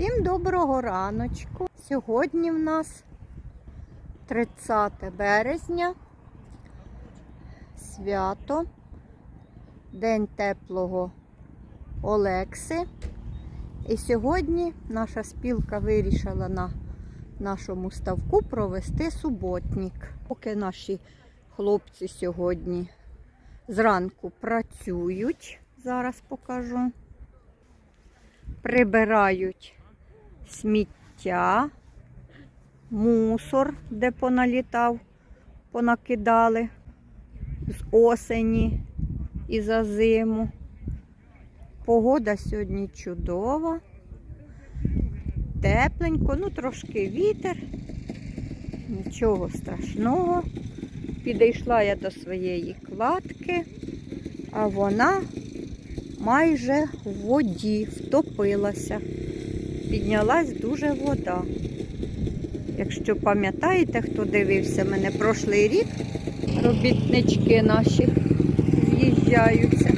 Всім доброго раночку. Сьогодні в нас 30 березня, свято, День теплого Олекси. І сьогодні наша спілка вирішила на нашому ставку провести суботник. Поки наші хлопці сьогодні зранку працюють, зараз покажу прибирають сміття, мусор, де поналітав, понакидали з осені і за зиму. Погода сьогодні чудова, тепленько, ну трошки вітер, нічого страшного. Підійшла я до своєї кладки, а вона майже в воді втопилася. Піднялась дуже вода. Якщо пам'ятаєте, хто дивився мене прошлий рік, робітнички наші з'їжджаються.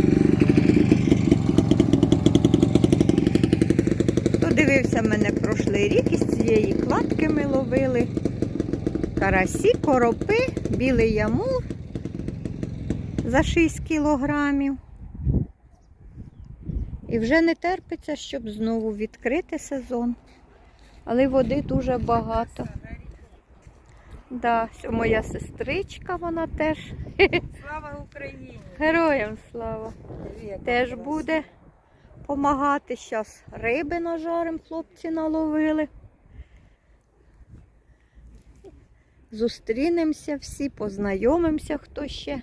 Хто дивився мене прошлий рік, із цієї кладки ми ловили карасі, коропи, білий ямур за 6 кілограмів. І вже не терпиться, щоб знову відкрити сезон. Але води дуже багато. Да, моя сестричка, вона теж. Слава Україні! Героям слава. Привіт. Теж буде допомагати. Зараз риби нажарим, хлопці наловили. Зустрінемося всі, познайомимося, хто ще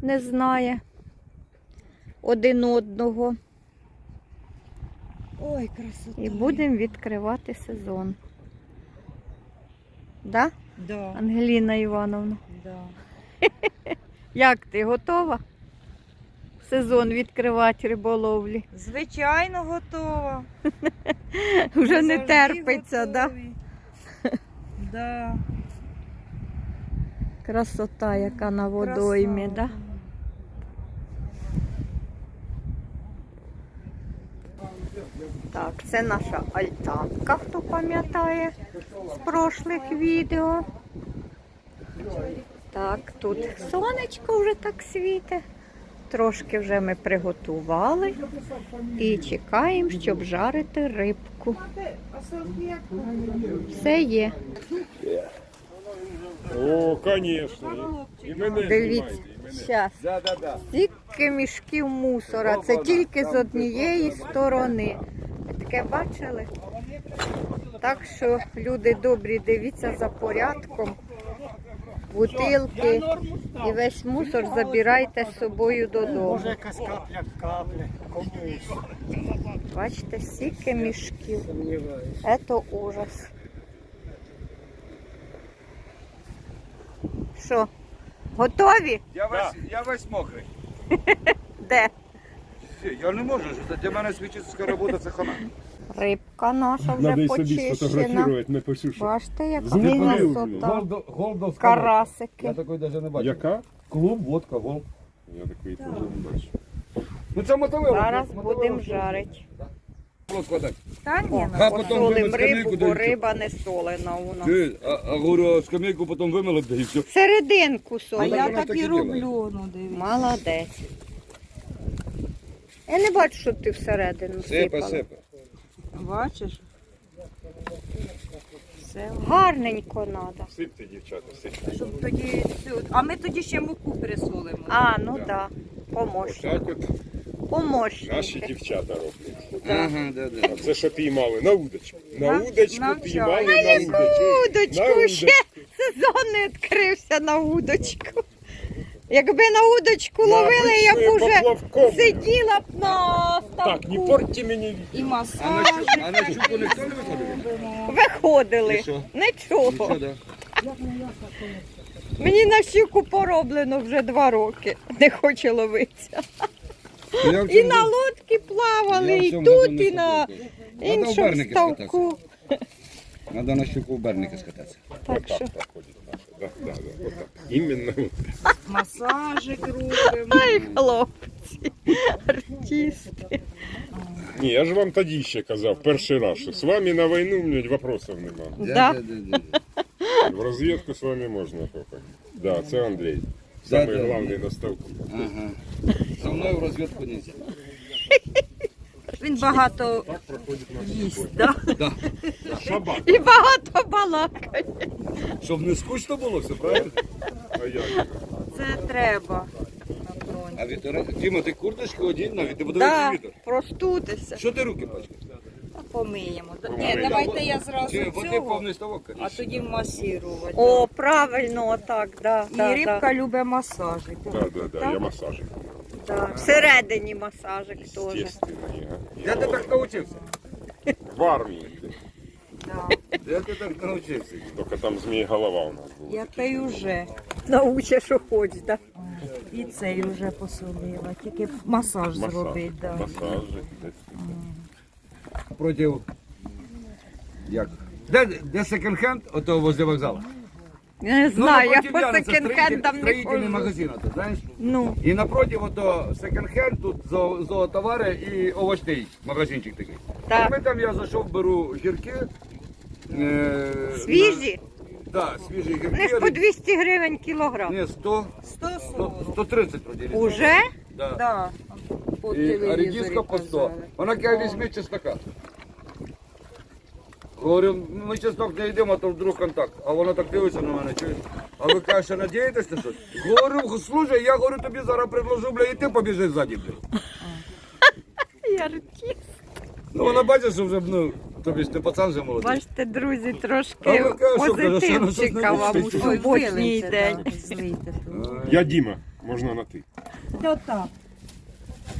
не знає один одного. Ой, красота. І будемо відкривати сезон. Да, Да, Ангеліна Івановна? да. Як ти готова? Сезон відкривати риболовлі. Звичайно, готова. Вже не терпиться, да? Да. Красота, яка на водоймі, Краса. да? Так, це наша альтанка, хто пам'ятає з прошлих відео. Так, тут сонечко вже так світе. Трошки вже ми приготували і чекаємо, щоб жарити рибку. Все є. О, конечно. І мене Дивіться, зараз. Да, да, да. Стільки мішків мусора. Це тільки з однієї сторони. Таке бачили? Так що, люди добрі, дивіться за порядком. Бутилки і весь мусор забирайте з собою додому. Може якась капля капля комусь. Бачите, стільки мішків. Це ужас. Що, готові? Я весь, я весь мокрий. Де? Я не можу, що для мене свідчиться робота це хана. Рибка наша вже Надо собі почищена. сфотографувати, не посюшу. Бачите, яка Зліпив. красота. Голдо, голдовська. Карасики. Я такої навіть не бачив. Яка? Клуб, водка, голд. Я такої теж не бачу. Ну це мотовило. Зараз будемо жарити. складати. Та ні, ну. А потім Посолимо вимить рибу, скамейку, бо риба не солена у нас. Ти, а, а говорю, скамейку потім вимили, да і все. Серединку А солимо. я так і роблю, ну дивіться. Молодець. Я не бачу, щоб ти всередину сипала. Бачиш? Все. Гарненько треба. Сипте, дівчата, сипте. Щоб тоді цю- А ми тоді ще муку присолимо. А, ну так. Да. Помощник. Так от наші Помощники. дівчата роблять. Ага, да, да. А це що піймали? На удочку. На На- удочку навчали. піймали на удочку. Удочку На ще сезон не відкрився на удочку. Якби на удочку На ловили, я б обичною уже поплавком. сиділа б на Так, не ставку. портьте мені І А на, масаж. а на ніхто не виходив? Виходили. І що? Нічого. Да? Мені на щуку пороблено вже два роки. Не хоче ловитися. Я в І цьому на лодки плавали, я в і цьому тут, году не і на ходив. Надо в іншому Берники ставку. Надо на щуку в Берники скататися. Так що Так ходить наша. Да, да, да, отак. Іменно. Масажик робимо. Ай, хлопці, артисти. Ні, я ж вам тоді ще казав, перший раз, що з вами на війну блядь, вопросів нема. Да. В розвідку з вами можна тільки. Да, це Андрій. Да, Самий да. головний наставник. Ага. Со мною в розвідку нельзя. Він багато Так їсть, да? Да. Шабак. І багато балакає. Щоб не скучно було, все правильно? А як? Це треба. А вітер... Тіма, ти курточку одінь навіть, ти буде Да, вітер. простудися. Що ти руки пачкаєш? Помиємо. Ні, давайте я зразу Чи води цього, повний ставок, а конечно. тоді масірувати. О, правильно, отак, да, І да, рибка да, любить масажик. Да, да, да, я масажик. Да. Всередині масажик теж. Де ти так навчився? В армії. Да. Де ти так навчився? Тільки там змій голова у нас була. Я те уже. Научиш, що хоч, да. І цей вже посолила. Тільки масаж Масаж. зробить. Да. Масажик. Проти... Як? Де, де секонд-хенд? Ото возле вокзалу. Я не знаю, я по секонд-хендам не хожу. магазин, ото, знаєш? Ну, І напротив ото секонд-хенд, тут зо- зоотовари і овочний магазинчик такий. Так. І ми там я зайшов, беру гірки. Е, свіжі. На, да, свіжі гірки. Ж по 200 гривень кілограм. Ні, 100, 100, 140. 130 вроді. Уже? Да. Да. І, редиска по 100. казали. Вона каже, візьми чеснока. Говорю, ми чеснок не йдемо, а то вдруг контакт. А вона так дивиться на мене, чуєш? А ви кажете, надієтесь на щось? Говорю, слухай, я говорю, тобі зараз предложу, бля, і ти побіжиш ззаді, бля. Ну вона бачить, що вже, ну, тобі ж ти пацан вже молодий. Бачите, друзі, А трошки ви кажете, що, каже, позитивчика вам у? Суботній день. Я Діма, можна на ти. Та так.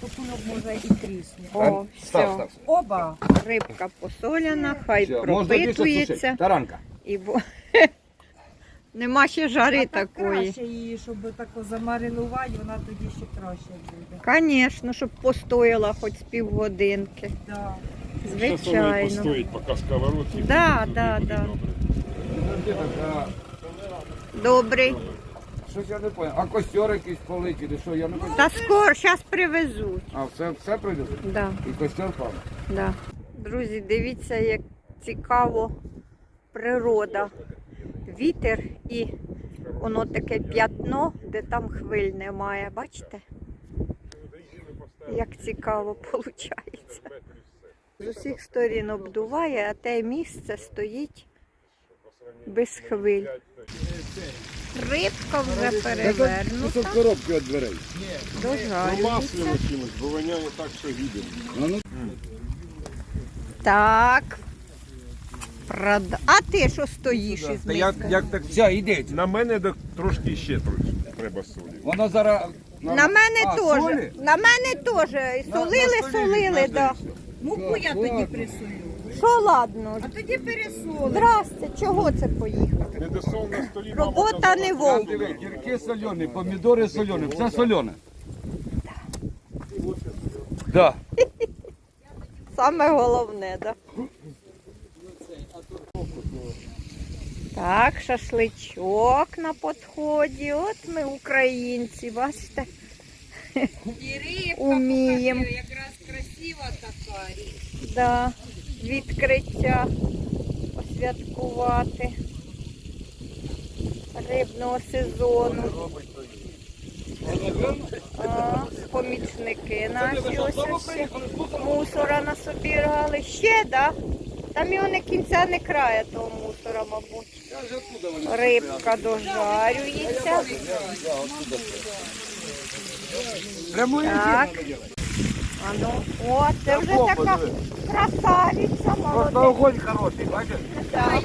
То може і трісне. О, Став, все. став. Оба. Рибка посоляна, хай Все, можна більше пропитується. сушити. Таранка. І бо... Нема ще жари А так такої. краще її, щоб тако замаринувати, вона тоді ще краще буде. Звісно, щоб постояла хоч з півгодинки. Да. Щас воно і Звичайно. постоїть, поки сковородки. Да, да, да. Добрий. Щось я не понял. А костер якийсь полить, чи що, я не понял. Та скоро, зараз привезуть. А, все, все прийде? Да, І костер пав. да. Друзі, дивіться, як цікаво природа. Вітер і воно таке п'ятно, де там хвиль немає. Бачите? Як цікаво виходить. З усіх сторін обдуває, а те місце стоїть без хвиль. Рибка вже перевернута, коробки від дверей. Ну, маслом чимось, бо воняє так, що гідемо. Так. Прода... А ти що стоїш із Та як, як так? Все, йдіть. На мене так трошки ще трошки треба солі. Воно зараз... На мене А, теж. солі? На мене теж. І На- Солили, солили, да. Муку я тоді присую. Що ладно? А тоді пересолимо. Здрасте, чого це поїхав? Не на столі. Робота не вовк. гірки солені, помідори солені, все солене. Да. Саме головне, да? Так, шашличок на підході. От ми українці, бачите? І рибка якраз красива така. Да, відкриття посвяткувати рибного сезону. А, помічники наші ось ще мусора насобирали. Ще, да? Там його не кінця не крає того мусора, мабуть. Рибка дожарюється. Так. А ну, о, це вже така красавиця, молодець. Просто огонь хороший, бачиш? Так.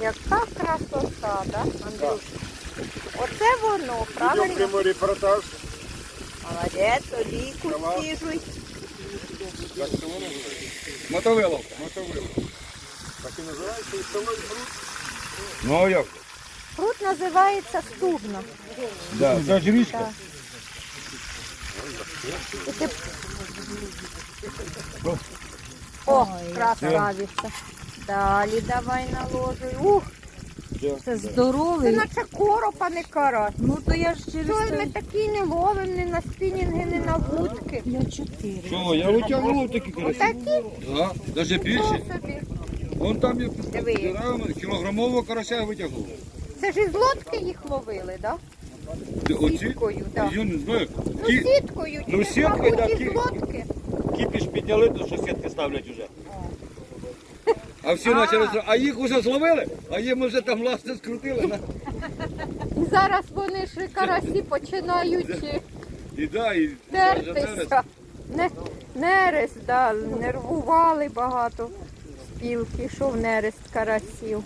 Яка красота, да, Андрюш? Оце воно, правильно? прямо репортаж. Молодець, олійку стіжуй. Мотовиловка. Мотовило. Так і називається і бруд. Ну як? Фрут називається стубно. Да, це ж річка. І ти... О, красавиця. Далі давай наложуй. Ух, Це Це здоровий. наче короб, а не карась. Ну то я ж через Що ми такі не ловимо, ні на спінінги, ні на вудки. Я чотири. Що, я витягнув такі карасі. Отакі Так, навіть більше. собі. Вон там є Диви. кілограмового карася я витягнув. Це ж із лодки їх ловили, так? Оці? Сіткою, так. Я не знаю. Ну, Ті- сіткою, Ну, сіткою, мабуть, так, із лодки. Кіпіш підняли, то що сітки ставлять уже. А всі почали, зра- а їх вже зловили, а їм вже там ласти скрутили. на- І зараз вони ж карасі починають е, І да, і це вже зараз. тертися. Не, нерест, да, нервували багато спілки, що в нерест карасів.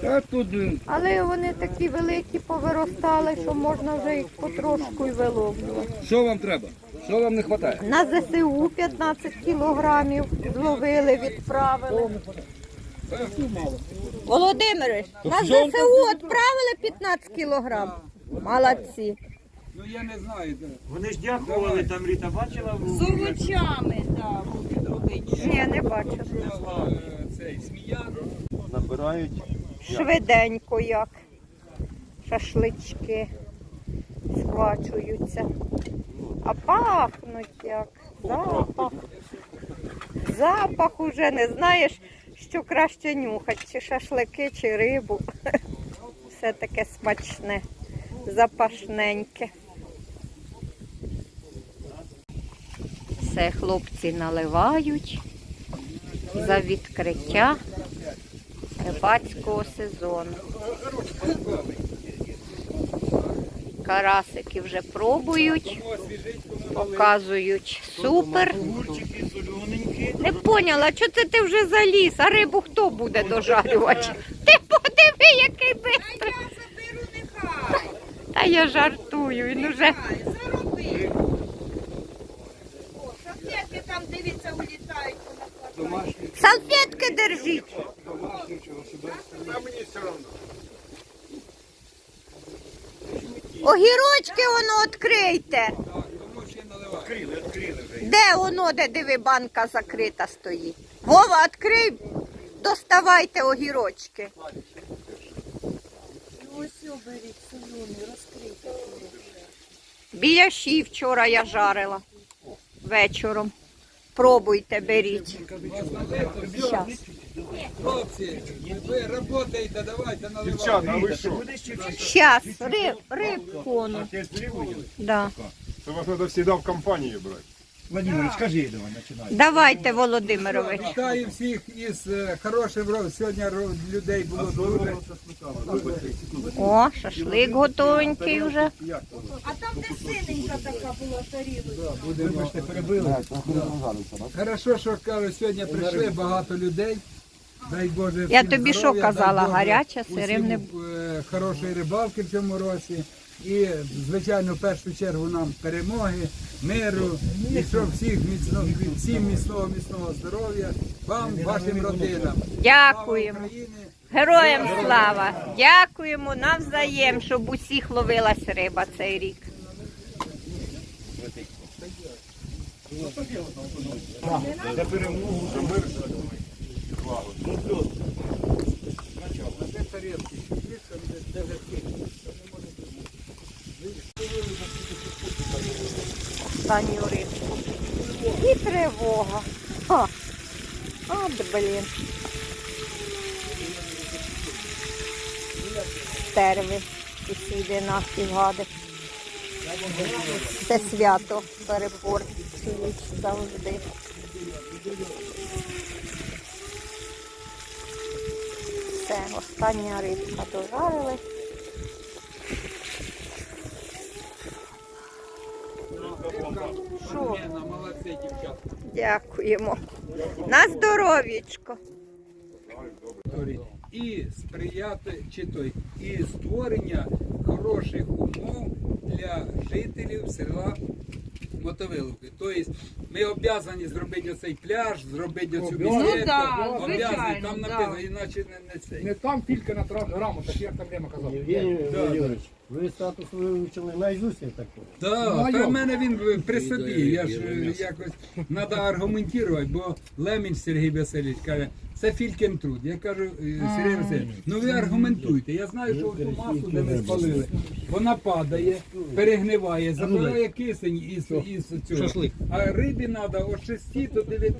Та тут Але вони такі великі повиростали, що можна вже їх потрошку й виловлювати. що вам треба? Що вам не вистачає? На ЗСУ 15 кілограмів зловили, відправили. Володимирович, на ЗСУ відправили 15 кілограм. Молодці. Ну я не знаю. Вони ж дякували, там Ріта бачила З овочами, так. Ні, не. Цей сміян. набирають. Швиденько як. Шашлички схвачуються. А пахнуть як. Запах. Запах уже не знаєш, що краще нюхати, чи шашлики, чи рибу. Все таке смачне, запашненьке. Все хлопці наливають за відкриття рибацького сезону. Карасики вже пробують, показують супер. Не поняла, що це ти вже заліз, а рибу хто буде дожарювати? Ти подиви, який бистрий. Та я жартую, він уже. Шахтетки там, дивіться, улітають. Салфетки держіть. Огірочки воно відкрийте. Де воно, де диви, банка закрита стоїть? Вова, відкрий, доставайте огірочки. Ось оберіть, солоний, розкрийте. Біляші вчора я жарила вечором. Пробуйте, беріть. Щас. Хлопці, ви працюєте, давайте наливайте. Дівчата, а ви що? Щас, риб, рибку. воно. Да. Це вас треба завжди в компанію брати. Владимир, скажи, давай, починай. Давайте, Володимирович. Вітаю всіх із е, хорошим ро- сьогодні ро- людей було дуже. О, шашлик готовенький вже. А там, де синенька така була тарілочка. Вибачте, перебили. Хорошо, що кажуть, сьогодні прийшли багато людей. Дай Боже, Я тобі що казала, Боже гаряча, сирим не- е, хорошої рибалки в цьому році. І, звичайно, в першу чергу нам перемоги, миру, і щоб всіх міцно, всім міцного, міцного здоров'я, вам, вашим родинам. Дякуємо. Слава Україні! Героям слава! Дякуємо навзаєм, щоб усіх ловилась риба цей рік. За перемогу, за мир. Останню рибку. І тривога. Ха. От, блін. Стерви. І сіди наші гади. Це свято перепорчують завжди. Все, остання рибка дожарили. Дівчата. Дякуємо. На здоров'ячко. і сприяти чи той, і створення хороших умов для жителів села Мотовиловки. Тобто ми обов'язані зробити оцей пляж, зробити оцю Ну да, звичайно, там да. написано, іначе не, не цей. Не там тільки на грамотах, як там Рема казав. Євгеній Да, Володимирович, ви статус вивчили наизусть, я так? Да, Ну, та в мене він при собі. Я ж е, якось треба аргументувати, бо Лемінь Сергій Васильович каже, це фількен труд. Я кажу, е, Сергій Васильович, ну ви аргументуйте. Я знаю, що ту масу, де ми спалили, вона падає, перегниває, забирає кисень із, із цього. А рибі треба від 6 до 9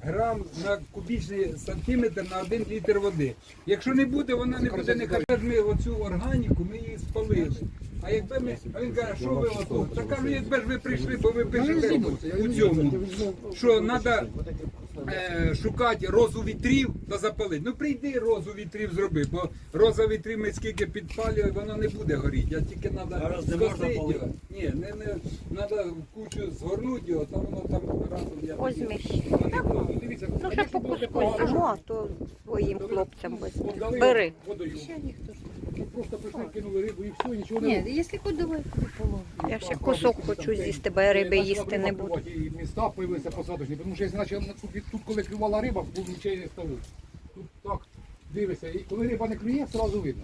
грам на кубічний сантиметр на 1 літр води. Якщо не буде, вона не буде не каже, ми оцю органіку, ми її спалили. А якби ми, а він каже, що ви ото? Та кажу, якби ж ви прийшли, бо ви пишете у цьому, що треба е, шукати розу вітрів та запалити. Ну прийди розу вітрів зроби, бо роза вітрів ми скільки підпалює, воно не буде горіти. А тільки треба скосити його. Ні, не, не, треба кучу згорнути його, там воно там разом я Возьми ще. Ну, Дивіться, Ну, ще по куску а то своїм хлопцям дали Бери. водою. Просто прийшли, кинули рибу і все, нічого не Ні, робили. якщо хоч давай положимо. Я ще кусок хочу з'їсти, бо я риби їсти не буду. І міста появилися посадочні, тому що наче тут, тут коли клювала риба, тут нічого не ставив. Тут так дивишся, і коли риба не клює, одразу видно.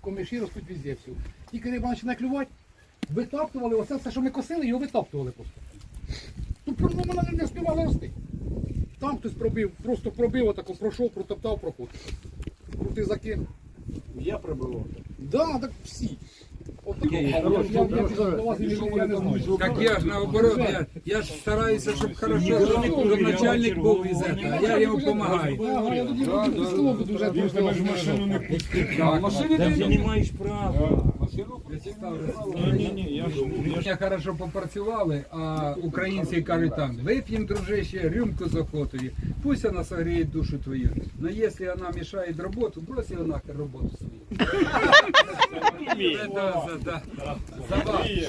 Комиші ростуть везде всю. Тільки риба починає клювати, витаптували, оце все, що ми косили, його витаптували просто. Тут ну, вона не співала рости. Там хтось пробив, просто пробив, отако пройшов, протоптав, проход. Крути закинув. Я пробивав. Да, так всі. От. Я- я- я не знаю. Так я ж наоборот, я, я ж стараюся, щоб хорошо, щоб начальник був із этого, а я йому допомагаю. Ага, я тоді буду з того буду вже Він тебе ж в машину не пустив. Машини Ти не маєш права. Ми хорошо попрацювали, а українці кажуть там, вип'ємо, дружище, рюмку з охотою, пусть вона согріє душу твою. Но якщо вона мішає роботу, брось його нахер роботу свою.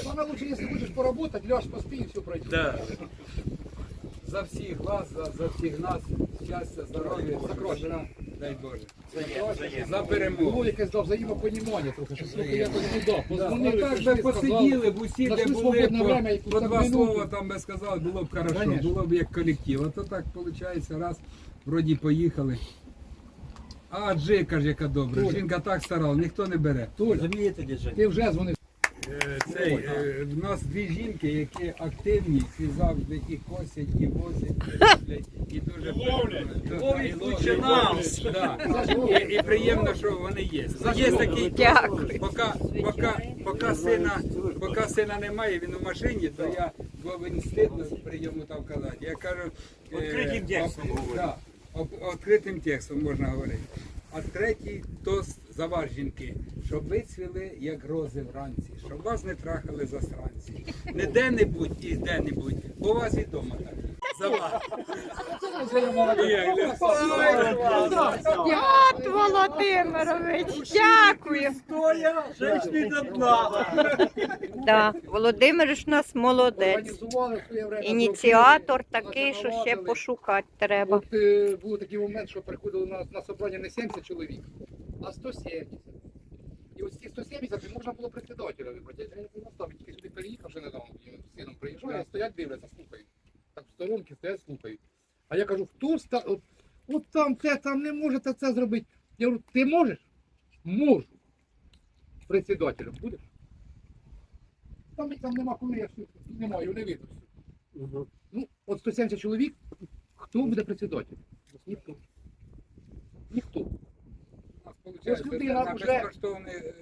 Саме лучше, якщо хочеш поработати, ляж поспи і все пройде. За всіх вас, за, всіх нас, щастя, здоров'я, закрошена, дай Боже. За Було перемогу. якесь да, взаємопонімання трохи, що трохи якось ну да, Ну позвонили, так прийшли, би посиділи, б усі, де були, по, по два слова там би сказали, було б хорошо, було б як колектив. А то так виходить, раз, вроді поїхали. А Джика ж яка добра, жінка так старала, ніхто не бере. Держати. ти вже дзвонив. Е, Цей, е, в нас дві жінки, які активні і завжди і косять, і возять, і роблять, і дуже Да, Ловлять нам. Да. І, і приємно, що вони є. Є такі, Дякую. поки, поки, поки, сина, поки сина немає, він у машині, то я повинен стидно при йому там казати. Я кажу, е, Відкритим текстом об- говорю. да, об- відкритим текстом можна говорити. А третій тост за вас, жінки, щоб ви цвіли, як рози вранці, щоб вас не трахали засранці. Не де-небудь і де-небудь, бо у вас і дома так. От Володимирович, дякую. До дна. Да, Володимир у нас молодець. Ініціатор такий, що ще пошукати треба. От е, був такий момент, що приходило на, на собрання не 70 чоловік, а 170. І ось ці 170 можна було председателя вибрати. Я не настав, він тільки сюди переїхав вже недавно, він з сином приїжджає, стоять, дивляться, слухають. Так в сторонки стоять, слухають. А я кажу, хто ста... от, от там те, там не можете це зробити. Я говорю, ти можеш? Можу. Председателем будеш? Там, там нема коли, я все, немає, не видно все. Ну, от 170 чоловік, хто буде председателем? Ніхто. Ніхто. Ось людина на вже- е,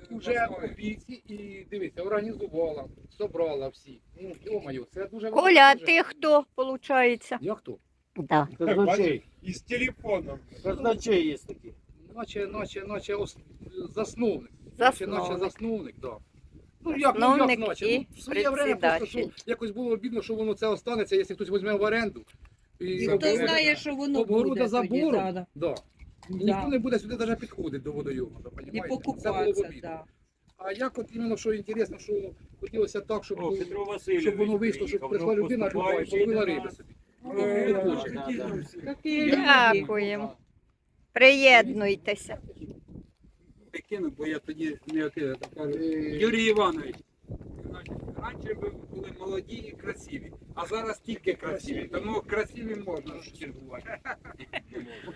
Уже основі. у віці і дивіться, організувала, собрала всі. Ну, йо-моє, це дуже Коля, а ти хто, виходить? Я хто? Да. Казначей. Із телефоном. Казначей є такий. Наче, наче, наче ос... засновник. Наче, наче Засновник. засновник, да. Ну як, ну, як Засновник наче? і Ну, в своє время просто, председатель. що якось було обідно, що воно це останеться, якщо хтось візьме в оренду. І Хто обгородить- знає, що воно обгорода буде тоді, забором, да, да. Да. І Ніхто не буде сюди навіть підходити до водойому, І покупатися, да. А як от іменно, що інтересно, що хотілося так, щоб, О, Петро Васильович. щоб воно вийшло, щоб приїхав. прийшла людина люба і Поступаючий половила до риби нас. собі. Е, хоче. Да, да. Дякуємо. Приєднуйтеся. Прикину, бо я тоді не окидав. Кажу, Е, Юрій Іванович, раніше ви були молоді і красиві, а зараз тільки красиві. Тому красиві можна чергувати.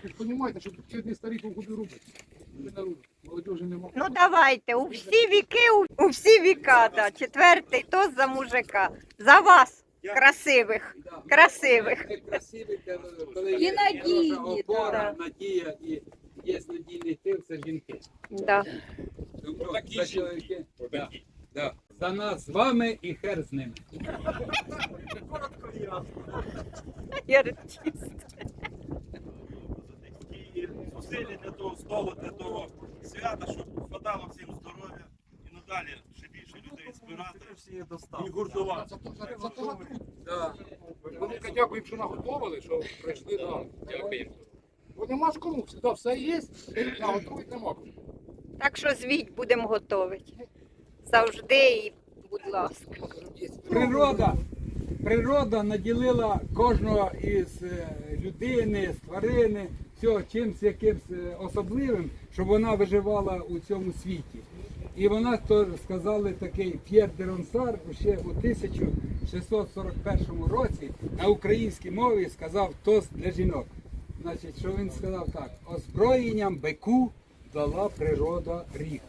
Ж що тут сьогодні старі куди молодежі нема. Ну давайте, у всі віки, у, у всі віка, да. четвертий тост за мужика. За вас, красивих, красивих. Красиві, коли- коли І є надійні, хороша опора, да. надія і є надійний тил, це жінки. Да. Тому Отакі за жінки. чоловіки. Отакі. Да. За нас з вами і хер з ними. Ярчист. Такі зусилля для того столу, для того свята, щоб хватало всім здоров'я і надалі ще більше людей збирати і гуртувати. Велике дякую, що наготовили, що прийшли нам. Дякую. Бо нема ж кому, все є, наготовити нема кому. Так що звіть, будемо готовити. Завжди і, будь ласка. Природа, природа наділила кожного із е, людини, з тварини, всього чимось якимось е, особливим, щоб вона виживала у цьому світі. І вона, то сказали такий П'єр де Ронсар ще у 1641 році на українській мові сказав тост для жінок. Значить, що він сказав так: озброєнням бику дала природа ріг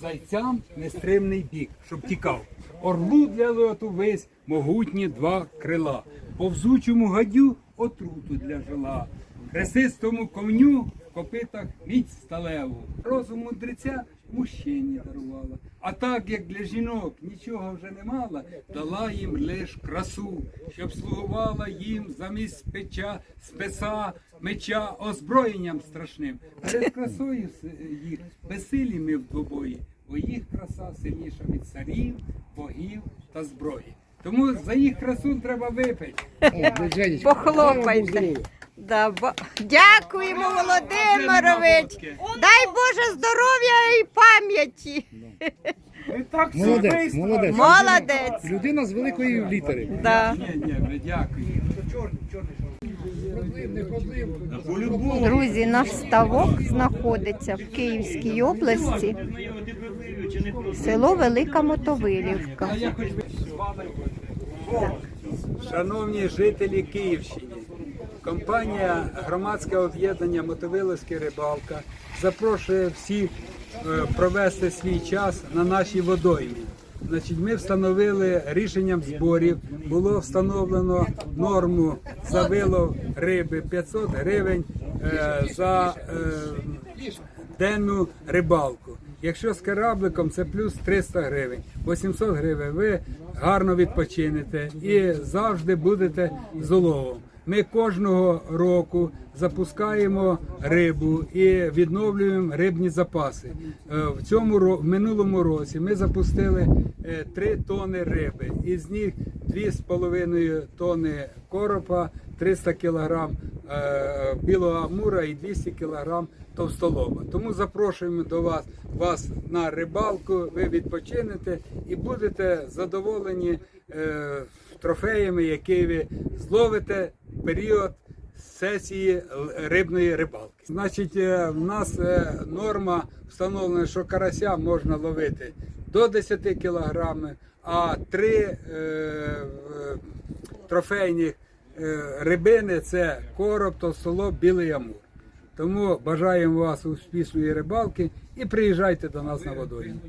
зайцям нестримний бік, щоб тікав. Орлу для льоту весь могутні два крила. Повзучому гадю отруту для жила. Хресистому ковню в копитах міць сталеву. Розум мудреця мужчині дарувала. А так як для жінок нічого вже не мала, дала їм лиш красу, щоб слугувала їм замість печа, спеса, меча, озброєнням страшним. Перед красою їх безсилі ми в двобої, бо їх краса сильніша від царів, богів та зброї. Тому за їх красу треба випити. Похлопайте. Дякуємо, Володимирович. Дай Боже здоров'я і пам'яті. Молодець, молодець. Молодець. Людина з великої літери. Да. Ні, ні, ми. Друзі, наш ставок знаходиться в Київській області, село Велика Мотовилівка. Шановні жителі Київщини, компанія громадське об'єднання Мотовиловська рибалка запрошує всіх е, провести свій час на нашій водоймі. Значить, ми встановили рішенням зборів, було встановлено норму за вилов риби 500 гривень е, за е, денну рибалку. Якщо з корабликом це плюс 300 гривень, 800 гривень. Ви гарно відпочинете і завжди будете з уловом. Ми кожного року запускаємо рибу і відновлюємо рибні запаси. Е, В цьому в минулому році ми запустили 3 тони риби, із них 2,5 тони коропа, 300 кг білого амура і 200 кг товстолоба. Тому запрошуємо до вас вас на рибалку. Ви відпочинете і будете задоволені е, трофеями, які ви зловите період сесії рибної рибалки. Значить, е, в нас е, норма встановлена, що карася можна ловити до 10 кг, а три е, трофейні рибини це короб, товстолоб, білий амур. Тому бажаємо вас успішної рибалки і приїжджайте до нас на водойм.